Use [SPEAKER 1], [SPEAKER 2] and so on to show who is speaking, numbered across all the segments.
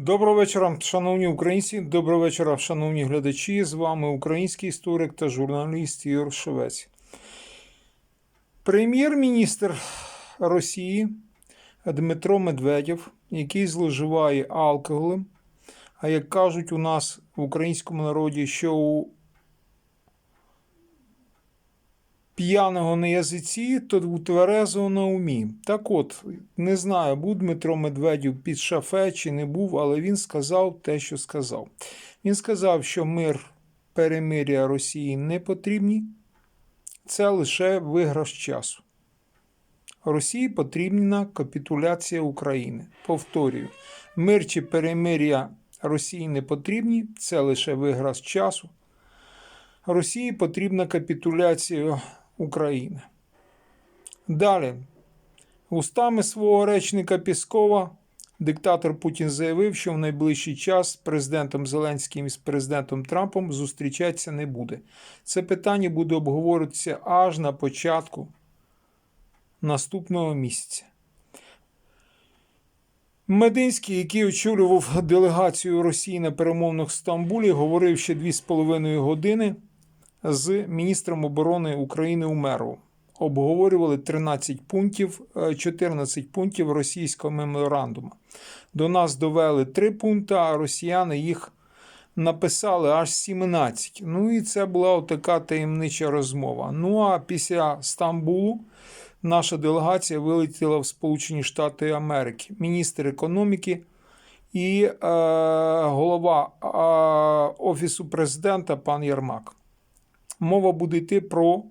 [SPEAKER 1] Доброго вечора, шановні українці. Доброго вечора, шановні глядачі. З вами український історик та журналіст Ігор Шевець. Прем'єр-міністр Росії Дмитро Медведєв, який зловживає алкоголем. А як кажуть у нас в українському народі, що у п'яного на язиці, то тверезого на умі. Так от, не знаю, був Дмитро Медведєв під шафе чи не був, але він сказав те, що сказав. Він сказав, що мир перемиря Росії не потрібні, це лише виграш часу. Росії потрібна капітуляція України. Повторюю, мир чи перемиря Росії не потрібні, це лише виграш часу. Росії потрібна капітуляція України. Далі, устами свого речника Піскова, диктатор Путін заявив, що в найближчий час з президентом Зеленським і з президентом Трампом зустрічатися не буде. Це питання буде обговорюватися аж на початку наступного місяця. Мединський, який очолював делегацію Росії на перемовних в Стамбулі, говорив ще 2,5 години з міністром оборони України Умеровим. Обговорювали 13 пунктів, е, 14 пунктів російського меморандуму. До нас довели 3 пункти, а росіяни їх написали аж 17. Ну і це була така таємнича розмова. Ну а після Стамбулу наша делегація вилетіла в Сполучені Штати Америки. Міністр економіки і е, голова е, Офісу президента пан Єрмак. Мова буде йти про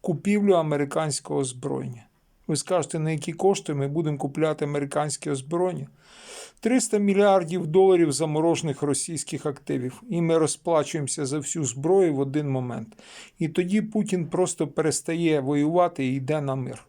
[SPEAKER 1] купівлю американського озброєння. Ви скажете, на які кошти ми будемо купляти американське озброєння? 300 мільярдів доларів заморожених російських активів. І ми розплачуємося за всю зброю в один момент. І тоді Путін просто перестає воювати і йде на мир.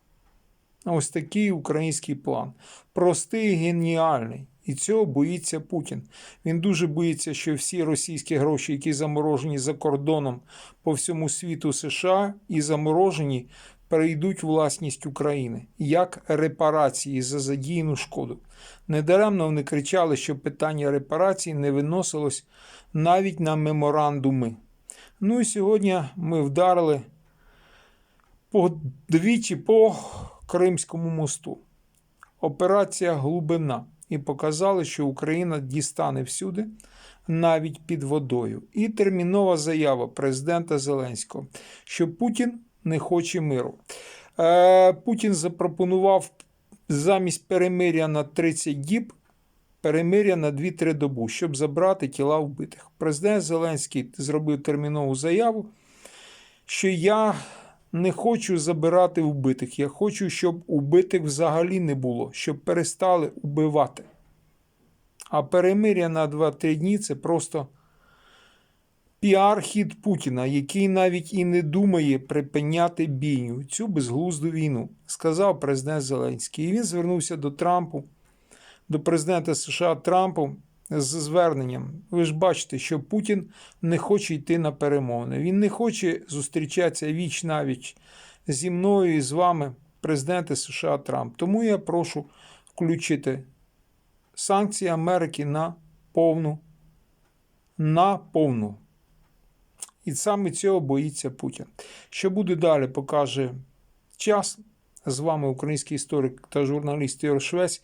[SPEAKER 1] Ось такий український план. Простий геніальний. І цього боїться Путін. Він дуже боїться, що всі російські гроші, які заморожені за кордоном по всьому світу США і заморожені, перейдуть власність України як репарації за задіяну шкоду. Недаремно вони кричали, що питання репарацій не виносилось навіть на меморандуми. Ну і сьогодні ми вдарили по двічі по Кримському мосту. Операція Глибина. І показали, що Україна дістане всюди, навіть під водою. І термінова заява президента Зеленського, що Путін не хоче миру. Е, Путін запропонував замість перемиря на 30 діб. Перемиря на 2-3 добу, щоб забрати тіла вбитих. Президент Зеленський зробив термінову заяву, що я не хочу забирати вбитих. Я хочу, щоб убитих взагалі не було, щоб перестали убивати. А перемиря на 2-3 дні це просто піар-хід Путіна, який навіть і не думає припиняти бійню, цю безглузду війну, сказав президент Зеленський. І він звернувся до Трампу, до президента США Трампу з зверненням. Ви ж бачите, що Путін не хоче йти на перемовини. Він не хоче зустрічатися віч навіч зі мною і з вами, президенти США Трамп. Тому я прошу включити санкції Америки на повну. На повну. І саме цього боїться Путін. Що буде далі, покаже час. З вами український історик та журналіст Ігор Швець.